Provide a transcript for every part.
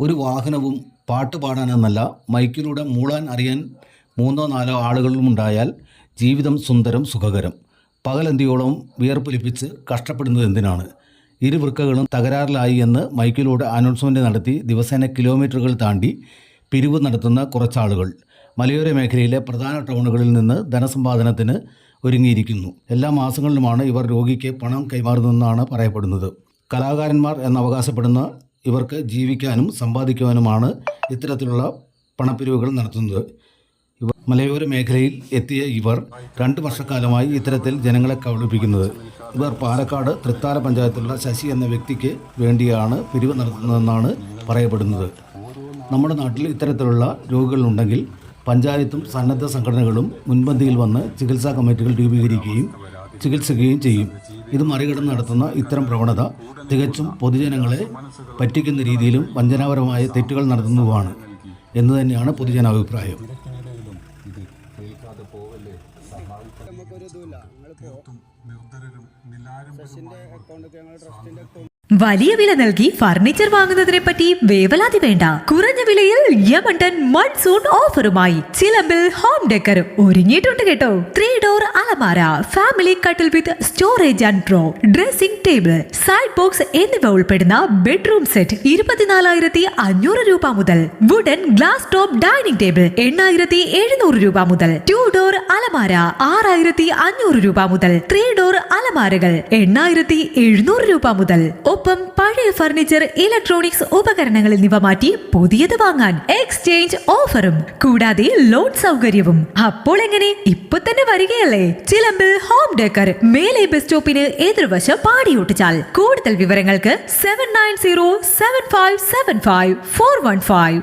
ഒരു വാഹനവും പാട്ട് പാടാനെന്നല്ല മൈക്കിലൂടെ മൂളാൻ അറിയാൻ മൂന്നോ നാലോ ആളുകളിലും ഉണ്ടായാൽ ജീവിതം സുന്ദരം സുഖകരം. പകലന്തിയോളം വിയർപ്പൊലിപ്പിച്ച് കഷ്ടപ്പെടുന്നത് എന്തിനാണ്? ഇരു വൃക്കകളും തകരാറിലായി എന്ന് മൈക്കിലൂടെ അനൗൺസ്മെന്റ് നടത്തി ദിവസേന കിലോമീറ്ററുകൾ താണ്ടി പിരിവ് നടത്തുന്ന കുറച്ചാളുകൾ. മലയോര മേഖലയിലെ പ്രധാന ടൗണുകളിൽ നിന്ന് ധനസമ്പാദനത്തിന് ഒരുങ്ങിയിരിക്കുന്നു. എല്ലാ മാസങ്ങളിലുമാണ് ഇവർ രോഗിക്ക് പണം കൈമാറുന്നതെന്നാണ് പറയപ്പെടുന്നത്. കലാകാരന്മാർ എന്ന് അവകാശപ്പെടുന്ന ഇവർക്ക് ജീവിക്കാനും സമ്പാദിക്കുവാനുമാണ് ഇത്തരത്തിലുള്ള പണപ്പിരിവുകൾ നടത്തുന്നത്. മലയോര മേഖലയിൽ എത്തിയ ഇവർ രണ്ട് വർഷക്കാലമായി ഇത്തരത്തിൽ ജനങ്ങളെ കബളിപ്പിക്കുന്നത്. ഇവർ പാലക്കാട് തൃത്താല പഞ്ചായത്തിലുള്ള ശശി എന്ന വ്യക്തിക്ക് വേണ്ടിയാണ് പിരിവ് നടത്തുന്നതെന്നാണ് പറയപ്പെടുന്നത്. നമ്മുടെ നാട്ടിൽ ഇത്തരത്തിലുള്ള രോഗികളുണ്ടെങ്കിൽ പഞ്ചായത്തും സന്നദ്ധ സംഘടനകളും മുൻപന്തിയിൽ വന്ന് ചികിത്സാ കമ്മിറ്റികൾ രൂപീകരിക്കുകയും ചികിത്സിക്കുകയും ചെയ്യും. ഇത് മറികടന്ന് നടത്തുന്ന ഇത്തരം പ്രവണത തികച്ചും പൊതുജനങ്ങളെ പറ്റിക്കുന്ന രീതിയിലും വഞ്ചനാപരമായ തെറ്റുകൾ നടത്തുന്നതുമാണ് എന്ന് തന്നെയാണ് പൊതുജനാഭിപ്രായം. വലിയ വില നൽകി ഫർണിച്ചർ വാങ്ങുന്നതിനെ പറ്റി വേവലാതി വേണ്ട. കുറഞ്ഞ വിലയിൽ യമണ്ടൻ മൺസൂൺ ഓഫറുമായി ചിലമ്പിൽ ഹോം ഡെക്കർ ഒരുങ്ങിയിട്ടുണ്ട് കേട്ടോ. ത്രീ ഡോർ അലമാര ഫാമിലി കട്ടിൽ with storage and draw dressing table side box എന്നിവ ഉൾപ്പെടുന്ന ബെഡ്റൂം സെറ്റ് ഇരുപത്തിനാലായിരത്തി അഞ്ഞൂറ് രൂപ മുതൽ wooden glass top dining table എണ്ണായിരത്തി എഴുന്നൂറ് രൂപ മുതൽ ടു ഡോർ അലമാര ആറായിരത്തി അഞ്ഞൂറ് രൂപ മുതൽ ത്രീ ഡോർ അലമാരകൾ എണ്ണായിരത്തി എഴുന്നൂറ് രൂപ മുതൽ. ഒപ്പം പഴയ ഫർണിച്ചർ ഇലക്ട്രോണിക്സ് ഉപകരണങ്ങൾ എന്നിവ മാറ്റി പുതിയത് വാങ്ങാൻ എക്സ്ചേഞ്ച് ഓഫറും കൂടാതെ ലോൺ സൗകര്യവും. അപ്പോൾ എങ്ങനെ? ഇപ്പൊ തന്നെ വരികയല്ലേ? ചിലമ്പിൽ ഹോം ഡെക്കർ മേലെ ബസ് സ്റ്റോപ്പിന് എതിർവശം പാടിയോട്ടിച്ചാൽ കൂടുതൽ വിവരങ്ങൾക്ക് seven nine zero seven five seven five four one five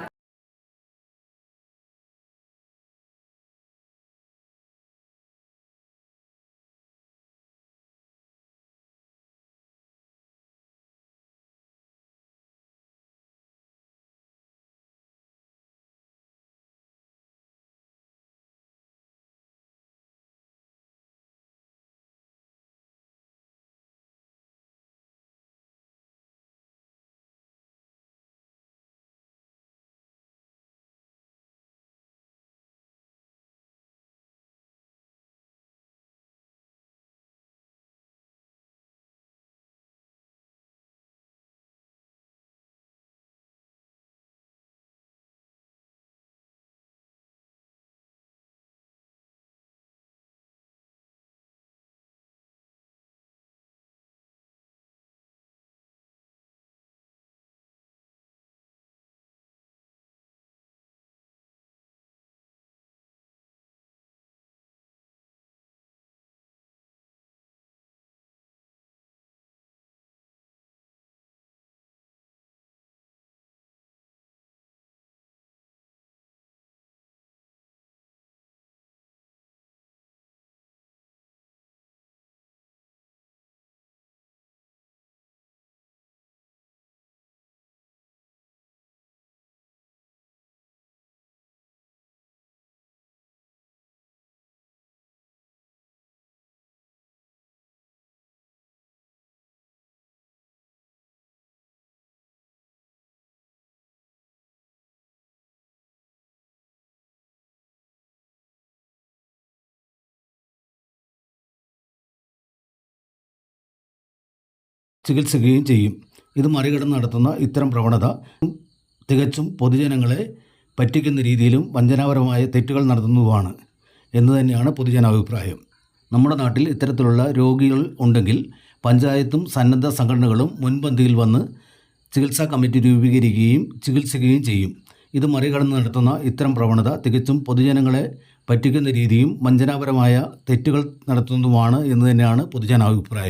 ചികിത്സിക്കുകയും ചെയ്യും. ഇത് മറികടന്ന് നടത്തുന്ന ഇത്തരം പ്രവണത തികച്ചും പൊതുജനങ്ങളെ പറ്റിക്കുന്ന രീതിയിലും വഞ്ചനാപരമായ തെറ്റുകൾ നടത്തുന്നതുമാണ് എന്ന് തന്നെയാണ് പൊതുജനാഭിപ്രായം. നമ്മുടെ നാട്ടിൽ ഇത്തരത്തിലുള്ള രോഗികൾ ഉണ്ടെങ്കിൽ പഞ്ചായത്തും സന്നദ്ധ സംഘടനകളും മുൻപന്തിയിൽ വന്ന് ചികിത്സാ കമ്മിറ്റി രൂപീകരിക്കുകയും ചികിത്സിക്കുകയും ചെയ്യും. ഇത് മറികടന്ന് നടത്തുന്ന ഇത്തരം പ്രവണത തികച്ചും പൊതുജനങ്ങളെ പറ്റിക്കുന്ന രീതിയും വഞ്ചനാപരമായ തെറ്റുകൾ നടത്തുന്നതുമാണ് എന്ന് തന്നെയാണ് പൊതുജനാഭിപ്രായം.